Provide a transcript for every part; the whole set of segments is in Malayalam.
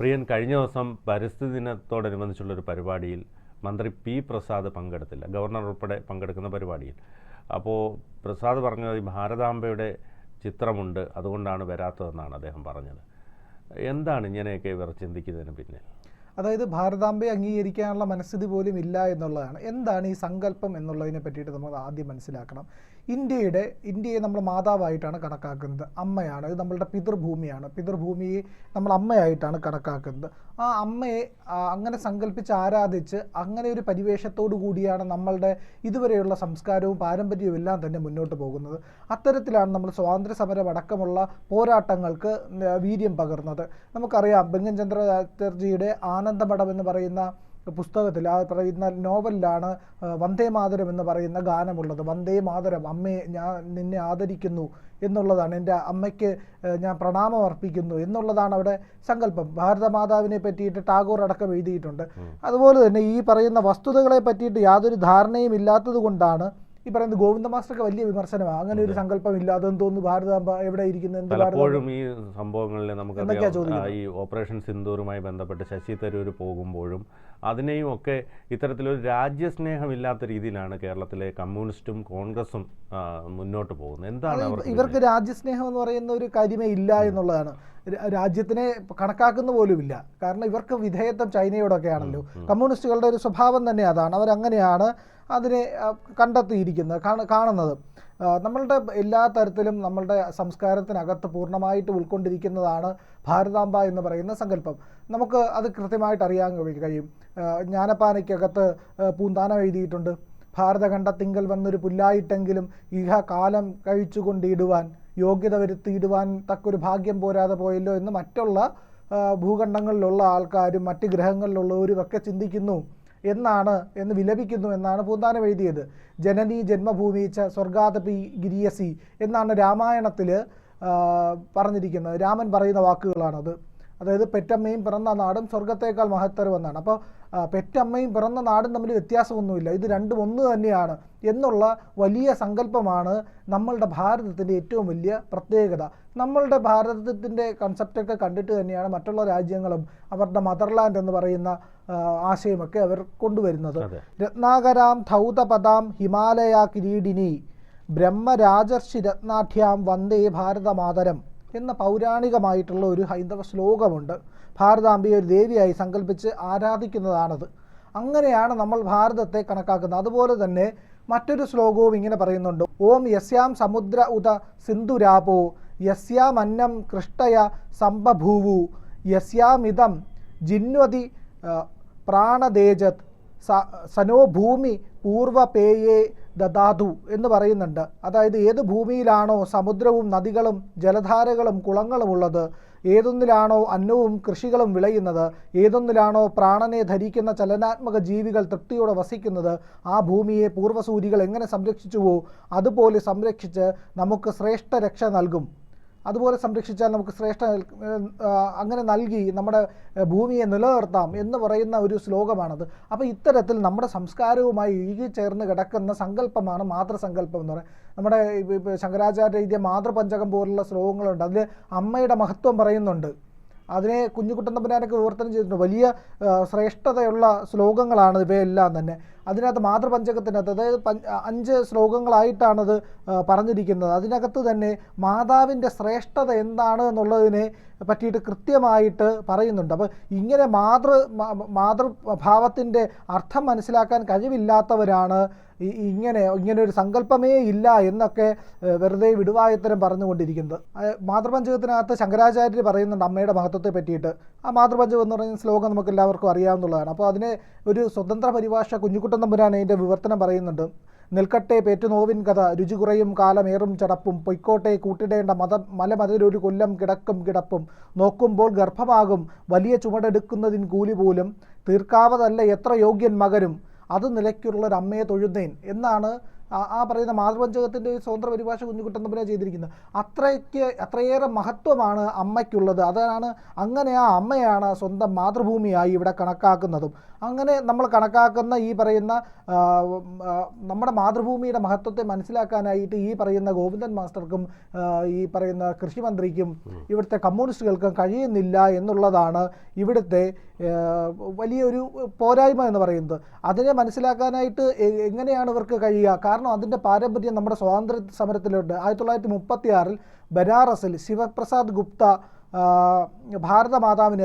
പ്രിയൻ കഴിഞ്ഞ ദിവസം പരിസ്ഥിതി ദിനത്തോടനുബന്ധിച്ചുള്ളൊരു പരിപാടിയിൽ മന്ത്രി പി പ്രസാദ് പങ്കെടുത്തില്ല. ഗവർണർ ഉൾപ്പെടെ പങ്കെടുക്കുന്ന പരിപാടിയിൽ. അപ്പോൾ പ്രസാദ് പറഞ്ഞത് ഈ ഭാരതാംബയുടെ ചിത്രമുണ്ട് അതുകൊണ്ടാണ് വരാത്തതെന്നാണ് അദ്ദേഹം പറഞ്ഞത്. എന്താണ് ഇങ്ങനെയൊക്കെ ഇവർ ചിന്തിക്കുന്നതിന് പിന്നെ അതായത് ഭാരതാംബയെ അംഗീകരിക്കാനുള്ള മനസ്ഥിതി പോലും ഇല്ല എന്നുള്ളതാണ്. എന്താണ് ഈ സങ്കല്പം എന്നുള്ളതിനെ പറ്റിയിട്ട് നമ്മൾ ആദ്യം മനസ്സിലാക്കണം. ഇന്ത്യയുടെ ഇന്ത്യയെ നമ്മൾ മാതാവായിട്ടാണ് കണക്കാക്കുന്നത്. അമ്മയാണ് ഇത് നമ്മളുടെ പിതൃഭൂമിയാണ്. പിതൃഭൂമിയെ നമ്മൾ അമ്മയായിട്ടാണ് കണക്കാക്കുന്നത്. ആ അമ്മയെ അങ്ങനെ സങ്കല്പിച്ച് ആരാധിച്ച് അങ്ങനെ ഒരു പരിവേഷത്തോടു കൂടിയാണ് നമ്മളുടെ ഇതുവരെയുള്ള സംസ്കാരവും പാരമ്പര്യവും എല്ലാം തന്നെ മുന്നോട്ട് പോകുന്നത്. അത്തരത്തിലാണ് നമ്മൾ സ്വാതന്ത്ര്യ സമരം അടക്കമുള്ള പോരാട്ടങ്ങൾക്ക് വീര്യം പകർന്നത്. നമുക്കറിയാം ബംഗം ചന്ദ്ര ചാറ്റർജിയുടെ ആനന്ദമഠം എന്ന് പറയുന്ന പുസ്തകത്തിൽ ആ പറയുന്ന നോവലിലാണ് വന്ദേ മാതരം എന്ന് പറയുന്ന ഗാനമുള്ളത്. വന്ദേ മാതരം അമ്മയെ ഞാൻ നിന്നെ ആദരിക്കുന്നു എന്നുള്ളതാണ്. എന്റെ അമ്മയ്ക്ക് ഞാൻ പ്രണാമം അർപ്പിക്കുന്നു എന്നുള്ളതാണ് അവിടെ സങ്കല്പം. ഭാരതമാതാവിനെ പറ്റിയിട്ട് ടാഗോർ അടക്കം എഴുതിയിട്ടുണ്ട്. അതുപോലെ തന്നെ ഈ പറയുന്ന വസ്തുതകളെ പറ്റിയിട്ട് യാതൊരു ധാരണയും ഇല്ലാത്തത് കൊണ്ടാണ് ഈ പറയുന്നത് ഗോവിന്ദ മാസ്റ്റർക്ക് വലിയ വിമർശനമാണ് അങ്ങനെ ഒരു സങ്കല്പം ഇല്ലാതെന്ന് തോന്നുന്നു ഭാരതാംബ എവിടെ ഇരിക്കുന്നു? എന്ത് ഭാരതാംബ? പലപ്പോഴും ഈ സംഭവങ്ങളിൽ ചോദിക്കുന്നത്? ഈ ഓപ്പറേഷൻ സിന്ദൂറുമായി ബന്ധപ്പെട്ട് ശശി തരൂർ പോകുമ്പോഴും അതിനെയും ഒക്കെ ഇത്തരത്തിലൊരു രാജ്യസ്നേഹമില്ലാത്ത രീതിയിലാണ് കേരളത്തിലെ കമ്മ്യൂണിസ്റ്റും കോൺഗ്രസും മുന്നോട്ട് പോകുന്നത്. എന്താണ് ഇവർക്ക് രാജ്യസ്നേഹം എന്ന് പറയുന്ന ഒരു കാര്യമേ ഇല്ല എന്നുള്ളതാണ്. രാജ്യത്തിനെ കണക്കാക്കുന്ന പോലുമില്ല. കാരണം ഇവർക്ക് വിധേയത്വം ചൈനയോടൊക്കെ ആണല്ലോ കമ്മ്യൂണിസ്റ്റുകളുടെ ഒരു സ്വഭാവം തന്നെ അതാണ്. അവരങ്ങനെയാണ് അതിനെ കണ്ടെത്തിയിരിക്കുന്നത് കാണുന്നത്. നമ്മളുടെ എല്ലാ തരത്തിലും നമ്മളുടെ സംസ്കാരത്തിനകത്ത് പൂർണമായിട്ട് ഉൾക്കൊണ്ടിരിക്കുന്നതാണ് ഭാരതാംബ എന്ന് പറയുന്ന സങ്കല്പം. നമുക്ക് അത് കൃത്യമായിട്ട് അറിയാൻ കഴി- കഴിയും. ജ്ഞാനപ്പാനയ്ക്കകത്ത് പൂന്താനം എഴുതിയിട്ടുണ്ട്. ഭാരതഖണ്ഡത്തിങ്കൽ വന്നൊരു പുല്ലായിട്ടെങ്കിലും ഇഹ കാലം കഴിച്ചുകൊണ്ടിടുവാൻ യോഗ്യത വരുത്തിയിടുവാൻ തക്കൊരു ഭാഗ്യം പോരാതെ പോയല്ലോ എന്ന് മറ്റുള്ള ഭൂഖണ്ഡങ്ങളിലുള്ള ആൾക്കാരും മറ്റ് ഗ്രഹങ്ങളിലുള്ളവരും ഒക്കെ ചിന്തിക്കുന്നു. എന്നാണ് എന്ന് വിലപിക്കുന്നു എന്നാണ് പൂന്താനം എഴുതിയത്. ജനനി ജന്മഭൂമി ച സ്വർഗാതപി ഗിരിയസി എന്നാണ് രാമായണത്തിൽ പറഞ്ഞിരിക്കുന്നത്. രാമൻ പറയുന്ന വാക്കുകളാണത്. അതായത് പെറ്റമ്മയും പിറന്ന നാടും സ്വർഗത്തേക്കാൾ മഹത്തരമെന്നാണ്. അപ്പോൾ പെറ്റമ്മയും പിറന്ന നാടും തമ്മിൽ വ്യത്യാസമൊന്നുമില്ല. ഇത് രണ്ടും ഒന്ന് തന്നെയാണ് എന്നുള്ള വലിയ സങ്കല്പമാണ് നമ്മളുടെ ഭാരതത്തിന്റെ ഏറ്റവും വലിയ പ്രത്യേകത. നമ്മളുടെ ഭാരതത്തിന്റെ കൺസെപ്റ്റൊക്കെ കണ്ടിട്ട് തന്നെയാണ് മറ്റുള്ള രാജ്യങ്ങളും അവരുടെ മദർലാൻഡ് എന്ന് പറയുന്ന ആശയമൊക്കെ അവർ കൊണ്ടുവരുന്നത്. രത്നാകരാം ധൗതപദാം ഹിമാലയ കിരീടിനി ബ്രഹ്മരാജർഷി രത്നാഠ്യാം വന്ദേ ഭാരതമാതരം എന്ന പൗരാണികമായിട്ടുള്ള ഒരു ഹൈന്ദവ ശ്ലോകമുണ്ട്. ഭാരതാംബിയെ ഒരു ദേവിയായി സങ്കല്പിച്ച് ആരാധിക്കുന്നതാണത്. അങ്ങനെയാണ് നമ്മൾ ഭാരതത്തെ കണക്കാക്കുന്നത്. അതുപോലെ തന്നെ മറ്റൊരു ശ്ലോകവും ഇങ്ങനെ പറയുന്നുണ്ട്. ഓം യസ്യാം സമുദ്ര ഉത സിന്ധുരാപോ യസ്യാമന്നം കൃഷ്ടയ സംബഭൂവു യസ്യാമിതം ജിന്വതി പ്രാണതേജത് സനോ ഭൂമി പൂർവപേയേ ദദാതു എന്ന് പറയുന്നുണ്ട്. അതായത് ഏത് ഭൂമിയിലാണോ സമുദ്രവും നദികളും ജലധാരകളും കുളങ്ങളും ഉള്ളത് ഏതൊന്നിലാണോ അന്നവും കൃഷികളും വിളയുന്നത് ഏതൊന്നിലാണോ പ്രാണനെ ധരിക്കുന്ന ചലനാത്മക ജീവികൾ തൃപ്തിയോടെ വസിക്കുന്നത് ആ ഭൂമിയെ പൂർവസൂരികൾ എങ്ങനെ സംരക്ഷിച്ചുവോ അതുപോലെ സംരക്ഷിച്ച് നമുക്ക് ശ്രേഷ്ഠ രക്ഷ നൽകും. അതുപോലെ സംരക്ഷിച്ചാൽ നമുക്ക് ശ്രേഷ്ഠ അങ്ങനെ നൽകി നമ്മുടെ ഭൂമിയെ നിലനിർത്താം എന്ന് പറയുന്ന ഒരു ശ്ലോകമാണത്. അപ്പോൾ ഇത്തരത്തിൽ നമ്മുടെ സംസ്കാരവുമായി ഇഴുകി ചേർന്ന് കിടക്കുന്ന സങ്കല്പമാണ് മാതൃസങ്കല്പം എന്ന് പറയുന്നത്. നമ്മുടെ ശങ്കരാചാര്യ എഴുതിയ മാതൃപഞ്ചകം പോലുള്ള ശ്ലോകങ്ങളുണ്ട്. അതിൽ അമ്മയുടെ മഹത്വം പറയുന്നുണ്ട്. അതിനെ കുഞ്ഞുകുട്ടൻ തമ്പുരാനൊക്കെ വിവർത്തനം ചെയ്തിട്ടുണ്ട്. വലിയ ശ്രേഷ്ഠതയുള്ള ശ്ലോകങ്ങളാണ് ഇവയെല്ലാം തന്നെ. അതിനകത്ത് മാതൃപഞ്ചകത്തിനകത്ത് അതായത് അഞ്ച് ശ്ലോകങ്ങളായിട്ടാണത് പറഞ്ഞിരിക്കുന്നത്. അതിനകത്ത് തന്നെ മാതാവിന്റെ ശ്രേഷ്ഠത എന്താണ് എന്നുള്ളതിനെ പറ്റിയിട്ട് കൃത്യമായിട്ട് പറയുന്നുണ്ട്. അപ്പോൾ ഇങ്ങനെ മാതൃ മാതൃഭാവത്തിന്റെ അർത്ഥം മനസ്സിലാക്കാൻ കഴിവില്ലാത്തവരാണ് ഇങ്ങനെ ഇങ്ങനെ ഒരു സങ്കല്പമേ ഇല്ല എന്നൊക്കെ വെറുതെ വിടുവായത്തരം പറഞ്ഞുകൊണ്ടിരിക്കുന്നത്. മാതൃപഞ്ചകത്തിനകത്ത് ശങ്കരാചാര്യർ പറയുന്നുണ്ട് അമ്മയുടെ മഹത്വത്തെ പറ്റിയിട്ട്. ആ മാതൃപഞ്ചകം എന്ന് പറയുന്ന ശ്ലോകം നമുക്ക് എല്ലാവർക്കും അറിയാവുന്നതാണ്. അപ്പോൾ അതിനെ ഒരു സ്വതന്ത്ര പരിഭാഷ കുഞ്ഞുകുട്ടൻ തമ്പുരാൻ ഇതിന്റെ വിവർത്തനം പറയുന്നുണ്ട്. നിൽക്കട്ടെ പേറ്റുനോവിൻ കഥ രുചി കുറയും കാലമേറും ചടപ്പും. പൊയ്ക്കോട്ടെ കൂട്ടിടേണ്ട മത മലമതിലൊരു കൊല്ലം കിടക്കും കിടപ്പും. നോക്കുമ്പോൾ ഗർഭമാകും. വലിയ ചുമടെടുക്കുന്നതിൻ കൂലി പോലും. തീർക്കാവതല്ല എത്ര യോഗ്യൻ മകനും. അത് നിലയ്ക്കുള്ളൊരമ്മയെ തൊഴുന്നേൻ എന്നാണ് ആ- പറയുന്ന മാതൃപഞ്ചകത്തിന്റെ ഒരു സ്വതന്ത്ര പരിഭാഷ കുഞ്ഞുകുട്ടൻ തമ്പുരാൻ ചെയ്തിരിക്കുന്നത്. അത്രയ്ക്ക് അത്രയേറെ മഹത്വമാണ് അമ്മയ്ക്കുള്ളത്. അതാണ് അങ്ങനെ ആ അമ്മയാണ് സ്വന്തം മാതൃഭൂമിയായി ഇവിടെ കണക്കാക്കുന്നതും. അങ്ങനെ നമ്മൾ കണക്കാക്കുന്ന ഈ പറയുന്ന നമ്മുടെ മാതൃഭൂമിയുടെ മഹത്വത്തെ മനസ്സിലാക്കാനായിട്ട് ഈ പറയുന്ന ഗോവിന്ദൻ മാസ്റ്റർക്കും ഈ പറയുന്ന കൃഷിമന്ത്രിക്കും ഇവിടുത്തെ കമ്മ്യൂണിസ്റ്റുകൾക്കും കഴിയുന്നില്ല എന്നുള്ളതാണ് ഇവിടുത്തെ വലിയൊരു പോരായ്മ എന്ന് പറയുന്നത്. അതിനെ മനസ്സിലാക്കാനായിട്ട് എങ്ങനെയാണ് ഇവർക്ക് കഴിയുക? കാരണം അതിന്റെ പാരമ്പര്യം നമ്മുടെ സ്വാതന്ത്ര്യ സമരത്തിലുണ്ട്. ആയിരത്തി തൊള്ളായിരത്തി മുപ്പത്തി ആറിൽ ബനാറസിൽ ശിവപ്രസാദ് ഗുപ്ത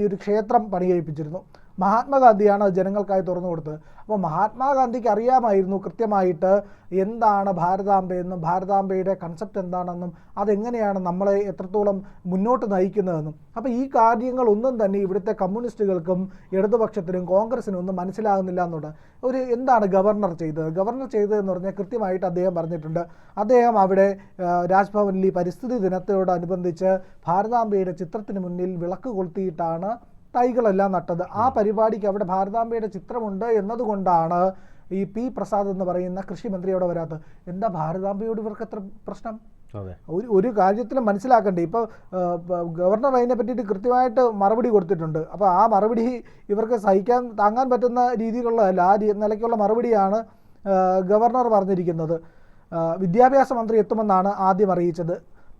ഈ ഒരു ക്ഷേത്രം പണികഴിപ്പിച്ചിരുന്നു. മഹാത്മാഗാന്ധിയാണ് അത് ജനങ്ങൾക്കായി തുറന്നു കൊടുത്തത്. അപ്പോൾ മഹാത്മാഗാന്ധിക്ക് അറിയാമായിരുന്നു കൃത്യമായിട്ട് എന്താണ് ഭാരതാംബയെന്നും ഭാരതാംബയുടെ കൺസെപ്റ്റ് എന്താണെന്നും അതെങ്ങനെയാണ് നമ്മളെ എത്രത്തോളം മുന്നോട്ട് നയിക്കുന്നതെന്നും. അപ്പോൾ ഈ കാര്യങ്ങളൊന്നും തന്നെ ഇവിടുത്തെ കമ്മ്യൂണിസ്റ്റുകൾക്കും ഇടതുപക്ഷത്തിനും കോൺഗ്രസിനും ഒന്നും മനസ്സിലാകുന്നില്ല എന്നുണ്ട്. ഒരു എന്താണ് ഗവർണർ ചെയ്തത്? ഗവർണർ ചെയ്തതെന്ന് പറഞ്ഞാൽ കൃത്യമായിട്ട് അദ്ദേഹം പറഞ്ഞിട്ടുണ്ട്. അദ്ദേഹം അവിടെ രാജ്ഭവനിൽ ഈ പരിസ്ഥിതി ദിനത്തോടനുബന്ധിച്ച് ഭാരതാംബയുടെ ചിത്രത്തിന് മുന്നിൽ വിളക്ക് കൊളുത്തിയിട്ടാണ് തൈകളെല്ലാം നട്ടത്. ആ പരിപാടിക്ക് അവിടെ ഭാരതാംബയുടെ ചിത്രമുണ്ട് എന്നതുകൊണ്ടാണ് ഈ പി പ്രസാദ് എന്ന് പറയുന്ന കൃഷിമന്ത്രി അവിടെ വരാത്തത്. എന്താ ഭാരതാംബയോട് ഇവർക്ക് എത്ര പ്രശ്നം? ഒരു ഒരു കാര്യത്തിലും മനസ്സിലാക്കണ്ടേ. ഇപ്പോൾ ഗവർണർ അതിനെ പറ്റിയിട്ട് കൃത്യമായിട്ട് മറുപടി കൊടുത്തിട്ടുണ്ട്. അപ്പോൾ ആ മറുപടി ഇവർക്ക് സഹിക്കാൻ താങ്ങാൻ പറ്റുന്ന രീതിയിലുള്ളതല്ല. ആ നിലയ്ക്കുള്ള മറുപടിയാണ് ഗവർണർ പറഞ്ഞിരിക്കുന്നത്. വിദ്യാഭ്യാസ മന്ത്രി എത്തുമെന്നാണ് ആദ്യം അറിയിച്ചത്.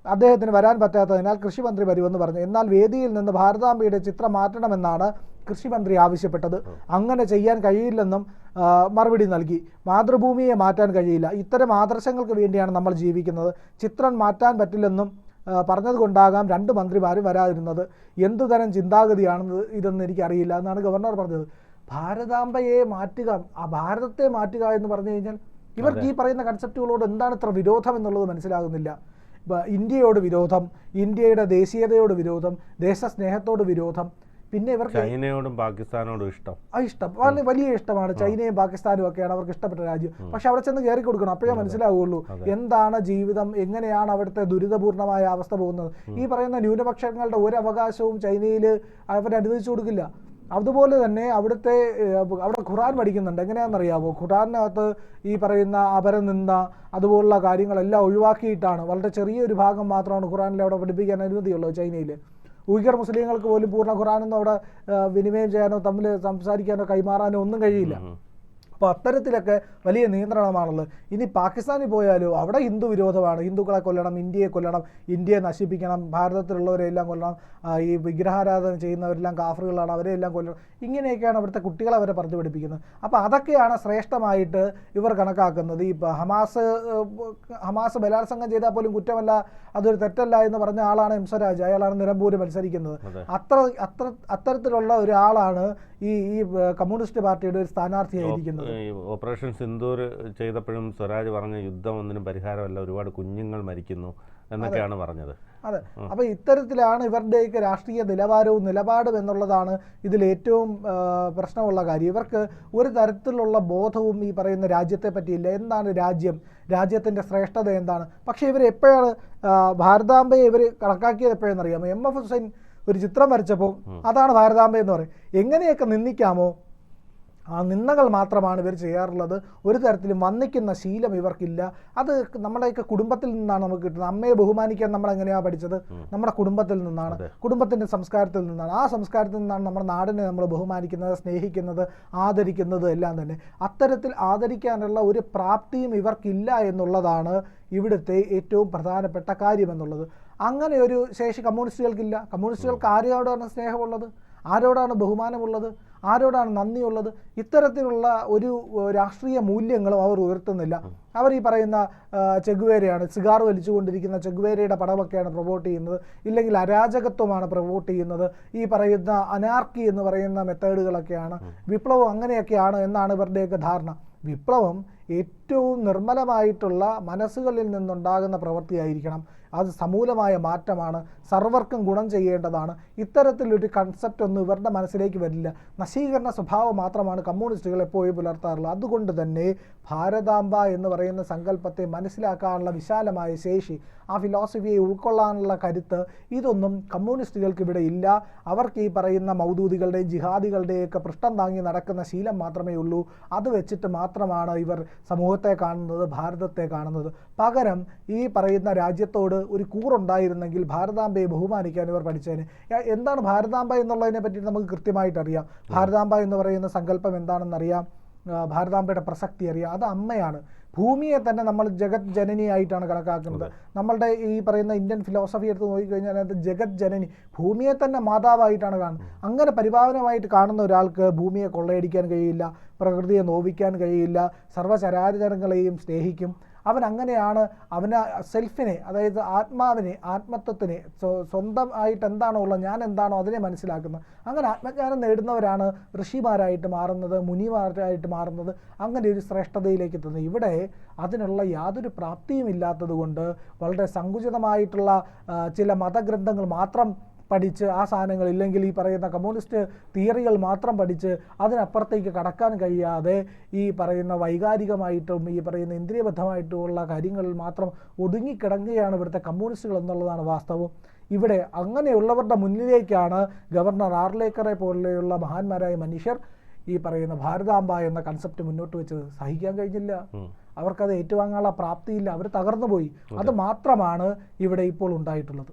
അദ്ദേഹത്തിന് വരാൻ പറ്റാത്തതിനാൽ കൃഷിമന്ത്രി വരുമെന്ന് പറഞ്ഞു. എന്നാൽ വേദിയിൽ നിന്ന് ഭാരതാംബയുടെ ചിത്രം മാറ്റണമെന്നാണ് കൃഷിമന്ത്രി ആവശ്യപ്പെട്ടത്. അങ്ങനെ ചെയ്യാൻ കഴിയില്ലെന്നും മറുപടി നൽകി. മാതൃഭൂമിയെ മാറ്റാൻ കഴിയില്ല. ഇത്തരം ആദർശങ്ങൾക്ക് വേണ്ടിയാണ് നമ്മൾ ജീവിക്കുന്നത്. ചിത്രം മാറ്റാൻ പറ്റില്ലെന്നും പറഞ്ഞതുകൊണ്ടാകാം രണ്ട് മന്ത്രിമാരും വരാതിരുന്നത്. എന്തുതരം ചിന്താഗതിയാണെന്ന് ഇതെന്ന് എനിക്കറിയില്ല എന്നാണ് ഗവർണർ പറഞ്ഞത്. ഭാരതാംബയെ മാറ്റുക ആ ഭാരതത്തെ മാറ്റുക എന്ന് പറഞ്ഞു കഴിഞ്ഞാൽ ഇവർക്ക് ഈ പറയുന്ന കൺസെപ്റ്റുകളോട് എന്താണ് ഇത്ര വിരോധം എന്നുള്ളത് മനസ്സിലാകുന്നില്ല. ഇന്ത്യയോട് വിരോധം ഇന്ത്യയുടെ ദേശീയതയോട് വിരോധം ദേശസ്നേഹത്തോട് വിരോധം. പിന്നെ ഇവർക്ക് ചൈനയോടും പാകിസ്ഥാനോടും ഇഷ്ടം. ആ ഇഷ്ടം. വളരെ വലിയ ഇഷ്ടമാണ്. ചൈനയും പാകിസ്ഥാനും ഒക്കെയാണ് അവർക്ക് ഇഷ്ടപ്പെട്ട രാജ്യം. പക്ഷെ അവിടെ ചെന്ന് കയറി കൊടുക്കണം. അപ്പോഴേ മനസ്സിലാവുള്ളൂ എന്താണ് ജീവിതം എങ്ങനെയാണ് അവിടുത്തെ ദുരിതപൂർണമായ അവസ്ഥ പോകുന്നത്. ഈ പറയുന്ന ന്യൂനപക്ഷങ്ങളുടെ ഒരു അവകാശവും ചൈനയിൽ അവരനുവദിച്ചു കൊടുക്കില്ല. അതുപോലെ തന്നെ അവിടുത്തെ അവിടെ ഖുറാൻ പഠിക്കുന്നുണ്ട്. എങ്ങനെയാണെന്നറിയാമോ? ഖുറാനകത്ത് ഈ പറയുന്ന അപരനിന്ദ അതുപോലുള്ള കാര്യങ്ങളെല്ലാം ഒഴിവാക്കിയിട്ടാണ്. വളരെ ചെറിയൊരു ഭാഗം മാത്രമാണ് ഖുറാനിൽ അവിടെ പഠിപ്പിക്കാൻ അനുമതിയുള്ളത് ചൈനയിൽ. ഉയ്ഗർ മുസ്ലിങ്ങൾക്ക് പോലും പൂർണ ഖുറാനൊന്നും അവിടെ വിനിമയം ചെയ്യാനോ തമ്മിൽ സംസാരിക്കാനോ കൈമാറാനോ ഒന്നും കഴിയില്ല. അപ്പോൾ അത്തരത്തിലൊക്കെ വലിയ നിയന്ത്രണമാണുള്ളത്. ഇനി പാകിസ്ഥാനിൽ പോയാലോ അവിടെ ഹിന്ദു വിരോധമാണ്. ഹിന്ദുക്കളെ കൊല്ലണം ഇന്ത്യയെ കൊല്ലണം ഇന്ത്യയെ നശിപ്പിക്കണം ഭാരതത്തിലുള്ളവരെ എല്ലാം കൊല്ലണം ഈ വിഗ്രഹാരാധന ചെയ്യുന്നവരെല്ലാം കാഫറുകളാണ് അവരെ എല്ലാം കൊല്ലണം. ഇങ്ങനെയൊക്കെയാണ് അവിടുത്തെ കുട്ടികളെ അവരെ പറഞ്ഞു പഠിപ്പിക്കുന്നത് അപ്പോൾ അതൊക്കെയാണ് ശ്രേഷ്ഠമായിട്ട് ഇവർ കണക്കാക്കുന്നത്. ഈ ഹമാസ് ഹമാസ് ബലാത്സംഗം ചെയ്താൽ പോലും കുറ്റമല്ല അതൊരു തെറ്റല്ല എന്ന് പറഞ്ഞ ആളാണ് എം സ്വരാജ് അയാളാണ് നിലമ്പൂര് മത്സരിക്കുന്നത്. അത്ര അത്ര അത്തരത്തിലുള്ള ഒരാളാണ് ഈ ഈ കമ്മ്യൂണിസ്റ്റ് പാർട്ടിയുടെ ഒരു സ്ഥാനാർത്ഥിയായിരിക്കുന്നത്. ഓപ്പറേഷൻ സിന്ദൂർ ചെയ്തപ്പോഴും സ്വരാജ് പറഞ്ഞ യുദ്ധം ഒന്നിനും പരിഹാരമല്ല ഒരുപാട് കുഞ്ഞുങ്ങൾ മരിക്കുന്നു എന്നൊക്കെയാണ് പറഞ്ഞത്. അതെ. അപ്പൊ ഇത്തരത്തിലാണ് ഇവരുടെയൊക്കെ രാഷ്ട്രീയ നിലവാരവും നിലപാടും എന്നുള്ളതാണ് ഇതിൽ ഏറ്റവും പ്രശ്നമുള്ള കാര്യം. ഇവർക്ക് ഒരു തരത്തിലുള്ള ബോധവും ഈ പറയുന്ന രാജ്യത്തെ പറ്റിയില്ല. എന്താണ് രാജ്യം? രാജ്യത്തിന്റെ ശ്രേഷ്ഠത എന്താണ്? പക്ഷേ ഇവർ എപ്പോഴാണ് ഭാരതാംബയെ ഇവർ കണക്കാക്കിയത് എപ്പോഴെന്നറിയാമോ? എം എഫ് ഹുസൈൻ ഒരു ചിത്രം വരച്ചപ്പോൾ അതാണ് ഭാരതാംബ എന്ന് പറയും. എങ്ങനെയൊക്കെ നിന്ദിക്കാമോ? നിന്ദകൾ മാത്രമാണ് ഇവർ ചെയ്യാറുള്ളത്. ഒരു തരത്തിലും വന്നിക്കുന്ന ശീലം ഇവർക്കില്ല. അത് നമ്മുടെയൊക്കെ കുടുംബത്തിൽ നിന്നാണ് നമുക്ക് കിട്ടുന്നത്. അമ്മയെ ബഹുമാനിക്കാൻ നമ്മൾ എങ്ങനെയാണ് പഠിച്ചത്? നമ്മുടെ കുടുംബത്തിൽ നിന്നാണ്. കുടുംബത്തിന്റെ സംസ്കാരത്തിൽ നിന്നാണ്. ആ സംസ്കാരത്തിൽ നിന്നാണ് നമ്മുടെ നാടിനെ നമ്മൾ ബഹുമാനിക്കുന്നത് സ്നേഹിക്കുന്നത് ആദരിക്കുന്നത് എല്ലാം തന്നെ. അത്തരത്തിൽ ആദരിക്കാനുള്ള ഒരു പ്രാപ്തിയും ഇവർക്കില്ല എന്നുള്ളതാണ് ഇവിടുത്തെ ഏറ്റവും പ്രധാനപ്പെട്ട കാര്യം എന്നുള്ളത്. അങ്ങനെ ഒരു ശേഷി കമ്മ്യൂണിസ്റ്റുകൾക്കില്ല. കമ്മ്യൂണിസ്റ്റുകൾക്ക് ആരെയോടാണ് സ്നേഹമുള്ളത്? ആരോടാണ് ബഹുമാനമുള്ളത്? ആരോടാണ് നന്ദിയുള്ളത്? ഇത്തരത്തിലുള്ള ഒരു രാഷ്ട്രീയ മൂല്യങ്ങളും അവർ ഉയർത്തുന്നില്ല. അവർ ഈ പറയുന്ന ചെഗുവേരയാണ് സിഗാർ വലിച്ചുകൊണ്ടിരിക്കുന്ന ചെഗുവേരയുടെ പടമൊക്കെയാണ് പ്രൊമോട്ട് ചെയ്യുന്നത്. ഇല്ലെങ്കിൽ അരാജകത്വമാണ് പ്രൊമോട്ട് ചെയ്യുന്നത്. ഈ പറയുന്ന അനാർക്കി എന്ന് പറയുന്ന മെത്തേഡുകളൊക്കെയാണ്. വിപ്ലവം അങ്ങനെയൊക്കെയാണ് എന്നാണ് ഇവരുടെയൊക്കെ ധാരണ. വിപ്ലവം ഏറ്റവും നിർമ്മലമായിട്ടുള്ള മനസ്സുകളിൽ നിന്നുണ്ടാകുന്ന പ്രവൃത്തിയായിരിക്കണം. അത് സമൂലമായ മാറ്റമാണ് സർവർക്കും ഗുണം ചെയ്യേണ്ടതാണ്. ഇത്തരത്തിലൊരു കൺസെപ്റ്റ് ഒന്നും ഇവരുടെ മനസ്സിലേക്ക് വരില്ല. നശീകരണ സ്വഭാവം മാത്രമാണ് കമ്മ്യൂണിസ്റ്റുകൾ എപ്പോഴും പുലർത്താറുള്ളത്. അതുകൊണ്ട് തന്നെ ഭാരതാംബ എന്ന് പറയുന്ന സങ്കല്പത്തെ മനസ്സിലാക്കാനുള്ള വിശാലമായ ശേഷി ആ ഫിലോസഫിയെ ഉൾക്കൊള്ളാനുള്ള കരുത്ത് ഇതൊന്നും കമ്മ്യൂണിസ്റ്റുകൾക്ക് ഇവിടെ ഇല്ല. അവർക്ക് ഈ പറയുന്ന മൗദൂദികളുടെയും ജിഹാദികളുടെയൊക്കെ പൃഷ്ഠം താങ്ങി നടക്കുന്ന ശീലം മാത്രമേ ഉള്ളൂ. അത് വെച്ചിട്ട് മാത്രമാണ് ഇവർ സമൂഹത്തെ കാണുന്നത് ഭാരതത്തെ കാണുന്നത്. പകരം ഈ പറയുന്ന രാജ്യത്തോട് ഒരു കൂറുണ്ടായിരുന്നെങ്കിൽ ഭാരതാംബയെ ബഹുമാനിക്കാൻ ഇവർ പഠിച്ചതിന്. എന്താണ് ഭാരതാംബ എന്നുള്ളതിനെ പറ്റി നമുക്ക് കൃത്യമായിട്ട് അറിയാം. ഭാരതാംബ എന്ന് പറയുന്ന സങ്കല്പം എന്താണെന്നറിയാം? ഭാരതാംബയുടെ പ്രസക്തി അറിയാം. അത് അമ്മയാണ്. ഭൂമിയെ തന്നെ നമ്മൾ ജഗത് ജനനിയായിട്ടാണ് കണക്കാക്കുന്നത്. നമ്മളുടെ ഈ പറയുന്ന ഇന്ത്യൻ ഫിലോസഫി എടുത്ത് നോക്കിക്കഴിഞ്ഞാൽ അതിനകത്ത് ജഗത് ജനനി ഭൂമിയെ തന്നെ മാതാവായിട്ടാണ് കാണുന്നത്. അങ്ങനെ പരിപാവനമായിട്ട് കാണുന്ന ഒരാൾക്ക് ഭൂമിയെ കൊള്ളയടിക്കാൻ കഴിയില്ല പ്രകൃതിയെ നോവിക്കാൻ കഴിയില്ല സർവചരാചരങ്ങളെയും സ്നേഹിക്കും. അവൻ അങ്ങനെയാണ് അവന് സെൽഫിനെ അതായത് ആത്മാവിനെ ആത്മത്വത്തിനെ സ്വന്തം സ്വന്തമായിട്ട് എന്താണോ ഉള്ളത് ഞാൻ എന്താണോ അതിനെ മനസ്സിലാക്കുന്നത്. അങ്ങനെ ആത്മജ്ഞാനം നേടുന്നവരാണ് ഋഷിമാരായിട്ട് മാറുന്നത് മുനിമാരായിട്ട് മാറുന്നത് അങ്ങനെ ഒരു ശ്രേഷ്ഠതയിലേക്ക് എത്തുന്നത്. ഇവിടെ അതിനുള്ള യാതൊരു പ്രാപ്തിയും ഇല്ലാത്തത് കൊണ്ട് വളരെ സങ്കുചിതമായിട്ടുള്ള ചില മതഗ്രന്ഥങ്ങൾ മാത്രം പഠിച്ച് ആ സാധനങ്ങൾ ഇല്ലെങ്കിൽ ഈ പറയുന്ന കമ്മ്യൂണിസ്റ്റ് തിയറികൾ മാത്രം പഠിച്ച് അതിനപ്പുറത്തേക്ക് കടക്കാൻ കഴിയാതെ ഈ പറയുന്ന വൈകാരികമായിട്ടും ഈ പറയുന്ന ഇന്ദ്രിയബദ്ധമായിട്ടുമുള്ള കാര്യങ്ങളിൽ മാത്രം ഒതുങ്ങിക്കിടങ്ങുകയാണ് ഇവിടുത്തെ കമ്മ്യൂണിസ്റ്റുകൾ എന്നുള്ളതാണ് വാസ്തവം. ഇവിടെ അങ്ങനെയുള്ളവരുടെ മുന്നിലേക്കാണ് ഗവർണർ ആർലേക്കറെ പോലെയുള്ള മഹാന്മാരായ മനുഷ്യർ ഈ പറയുന്ന ഭാരതാംബ എന്ന കൺസെപ്റ്റ് മുന്നോട്ട് വെച്ച് സഹിക്കാൻ കഴിഞ്ഞില്ല. അവർക്കത് ഏറ്റുവാങ്ങാനുള്ള പ്രാപ്തിയില്ല. അവർ തകർന്നുപോയി. അത് മാത്രമാണ് ഇവിടെ ഇപ്പോൾ ഉണ്ടായിട്ടുള്ളത്.